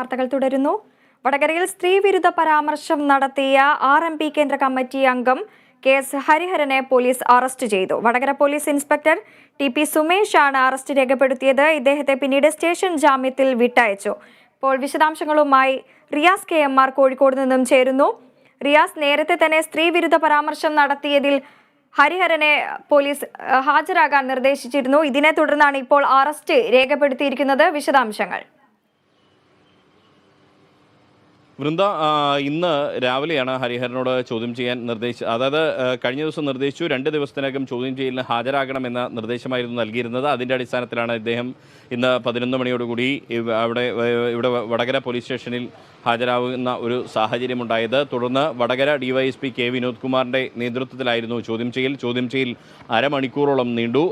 വാർത്തകൾ തുടരുന്നു. വടകരയിൽ സ്ത്രീവിരുദ്ധ പരാമർശം നടത്തിയ ആർ എം പി കേന്ദ്ര കമ്മിറ്റി അംഗം കെ എസ് ഹരിഹരനെ പോലീസ് അറസ്റ്റ് ചെയ്തു. Vadakara police inspector T P Sumesh ആണ് അറസ്റ്റ് രേഖപ്പെടുത്തിയത്. ഇദ്ദേഹത്തെ പിന്നീട് സ്റ്റേഷൻ ജാമ്യത്തിൽ വിട്ടയച്ചു. ഇപ്പോൾ വിശദാംശങ്ങളുമായി Riyas K M R Kozhikode നിന്നും ചേരുന്നു. റിയാസ് നേരത്തെ തന്നെ സ്ത്രീവിരുദ്ധ പരാമർശം നടത്തിയതിൽ ഹരിഹരനെ പോലീസ് ഹാജരാകാൻ നിർദ്ദേശിച്ചിരുന്നു. ഇതിനെ തുടർന്നാണ് ഇപ്പോൾ അറസ്റ്റ് രേഖപ്പെടുത്തിയിരിക്കുന്നത്. വിശദാംശങ്ങൾ. വൃന്ദ ഇന്ന് രാവിലെയാണ് ഹരിഹരനോട് ചോദ്യം ചെയ്യാൻ നിർദ്ദേശിച്ചത് അതായത് കഴിഞ്ഞ ദിവസം നിർദ്ദേശിച്ചു രണ്ട് ദിവസത്തിനകം ചോദ്യം ചെയ്യലിന് ഹാജരാകണമെന്ന നിർദ്ദേശമായിരുന്നു നൽകിയിരുന്നത്. അതിന്റെ അടിസ്ഥാനത്തിലാണ് ഇദ്ദേഹം ഇന്ന് പതിനൊന്ന് മണിയോടുകൂടി അവിടെ ഇവിടെ വടകര പോലീസ് സ്റ്റേഷനിൽ ഹാജരാകുന്ന ഒരു സാഹചര്യമുണ്ടായത്. തുടർന്ന് വടകര ഡിവൈഎസ്പി കെ വിനോദ് കുമാറിന്റെ നേതൃത്വത്തിലായിരുന്നു ചോദ്യം ചെയ്യൽ. ചോദ്യം ചെയ്യൽ അരമണിക്കൂറോളം നീണ്ടു.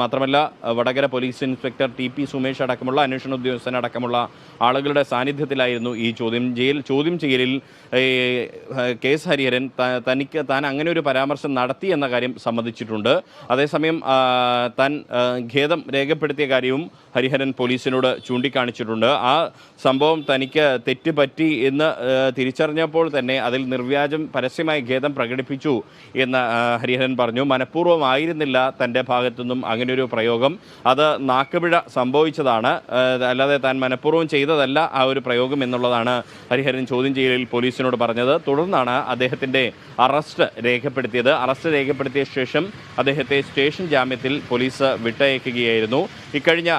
മാത്രമല്ല Vadakara police inspector T P Sumesh അടക്കമുള്ള അന്വേഷണ ഉദ്യോഗസ്ഥനടക്കമുള്ള ആളുകളുടെ സാന്നിധ്യത്തിലായിരുന്നു ഈ ചോദ്യം ചെയ്യൽ. ചോദ്യം ചെയ്യലിൽ കെ എസ് ഹരിഹരൻ തനിക്ക് താൻ അങ്ങനെ ഒരു പരാമർശം നടത്തി എന്ന കാര്യം സമ്മതിച്ചിട്ടുണ്ട്. അതേസമയം താൻ ഖേദം രേഖപ്പെടുത്തിയ കാര്യവും ഹരിഹരൻ പോലീസിനോട് ചൂണ്ടിക്കാണിച്ചിട്ടുണ്ട്. ആ സംഭവം തനിക്ക് തെറ്റ് പറ്റി എന്ന് തിരിച്ചറിഞ്ഞപ്പോൾ തന്നെ അതിൽ നിർവ്യാജം പരസ്യമായി ഖേദം പ്രകടിപ്പിച്ചു എന്ന് ഹരിഹരൻ പറഞ്ഞു. മനഃപൂർവമായിരുന്നില്ല തന്റെ ഭാഗത്തുനിന്നും ഒരു പ്രയോഗം. അത് നാക്കുപിഴ സംഭവിച്ചതാണ്. അല്ലാതെ താൻ മനഃപൂർവം ചെയ്തതല്ല ആ ഒരു പ്രയോഗം എന്നുള്ളതാണ് ഹരിഹരൻ ചോദ്യം ചെയ്യലിൽ പോലീസിനോട് പറഞ്ഞത്. തുടർന്നാണ് അദ്ദേഹത്തിന്റെ അറസ്റ്റ് രേഖപ്പെടുത്തിയത്. അറസ്റ്റ് രേഖപ്പെടുത്തിയ ശേഷം അദ്ദേഹത്തെ സ്റ്റേഷൻ ജാമ്യത്തിൽ പോലീസ് വിട്ടയക്കുകയായിരുന്നു. ഇക്കഴിഞ്ഞ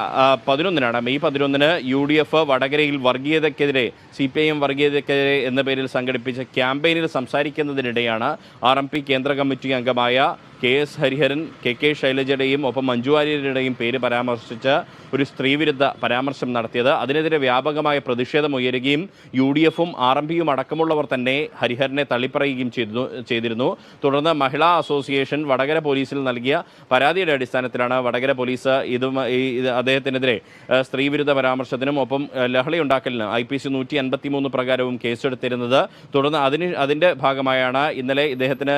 പതിനൊന്നിനാണ്. മെയ് പതിനൊന്നിന് യു ഡി എഫ് വടകരയിൽ വർഗീയതയ്ക്കെതിരെ സി പി ഐ എം വർഗീയതയ്ക്കെതിരെ എന്ന പേരിൽ സംഘടിപ്പിച്ച ക്യാമ്പയിനിൽ സംസാരിക്കുന്നതിനിടെയാണ് ആർ എം പി കേന്ദ്ര കമ്മിറ്റി അംഗമായ K S Hariharan K K ശൈലജയുടെയും ഒപ്പം മഞ്ജു വാര്യരുടെയും പേര് പരാമർശിച്ച് ഒരു സ്ത്രീവിരുദ്ധ പരാമർശം നടത്തിയത്. അതിനെതിരെ വ്യാപകമായ പ്രതിഷേധം ഉയരുകയും യു ഡി എഫും ആർ എം പിയും അടക്കമുള്ളവർ തന്നെ ഹരിഹരനെ തള്ളിപ്പറയുകയും ചെയ്തു ചെയ്തിരുന്നു. തുടർന്ന് മഹിളാ അസോസിയേഷൻ വടകര പോലീസിൽ നൽകിയ പരാതിയുടെ അടിസ്ഥാനത്തിലാണ് വടകര പോലീസ് ഇതും ഈ അദ്ദേഹത്തിനെതിരെ സ്ത്രീവിരുദ്ധ പരാമർശത്തിനും ഒപ്പം ലഹളി ഉണ്ടാക്കലിന് ഐ പി സി നൂറ്റി അൻപത്തി മൂന്ന് പ്രകാരവും കേസെടുത്തിരുന്നത്. തുടർന്ന് അതിന് അതിന്റെ ഭാഗമായാണ് ഇന്നലെ ഇദ്ദേഹത്തിന്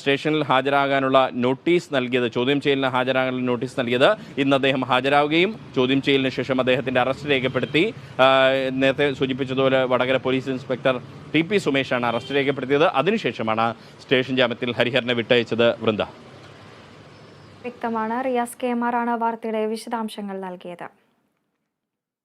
സ്റ്റേഷനിൽ ഹാജരാകാനുള്ള നോട്ടീസ് നൽകിയത് ചോദ്യം ചെയ്യലിന് ഹാജരാകാനുള്ള നോട്ടീസ് നൽകിയത്. ഇന്ന് അദ്ദേഹം ഹാജരാവുകയും ചോദ്യം ചെയ്യലിന് ശേഷം അദ്ദേഹത്തിന്റെ അറസ്റ്റ് രേഖപ്പെടുത്തി. നേരത്തെ സൂചിപ്പിച്ചതുപോലെ Vadakara police inspector T P സുമേഷാണ് arrest രേഖപ്പെടുത്തിയത്. അതിനുശേഷമാണ് സ്റ്റേഷൻ ജാമ്യത്തിൽ ഹരിഹരനെ വിട്ടയച്ചത് വൃന്ദ. വ്യക്തമാണ്. റിയാസ് കെ ആണ് വാർത്തയുടെ വിശദാംശങ്ങൾ നൽകിയത്.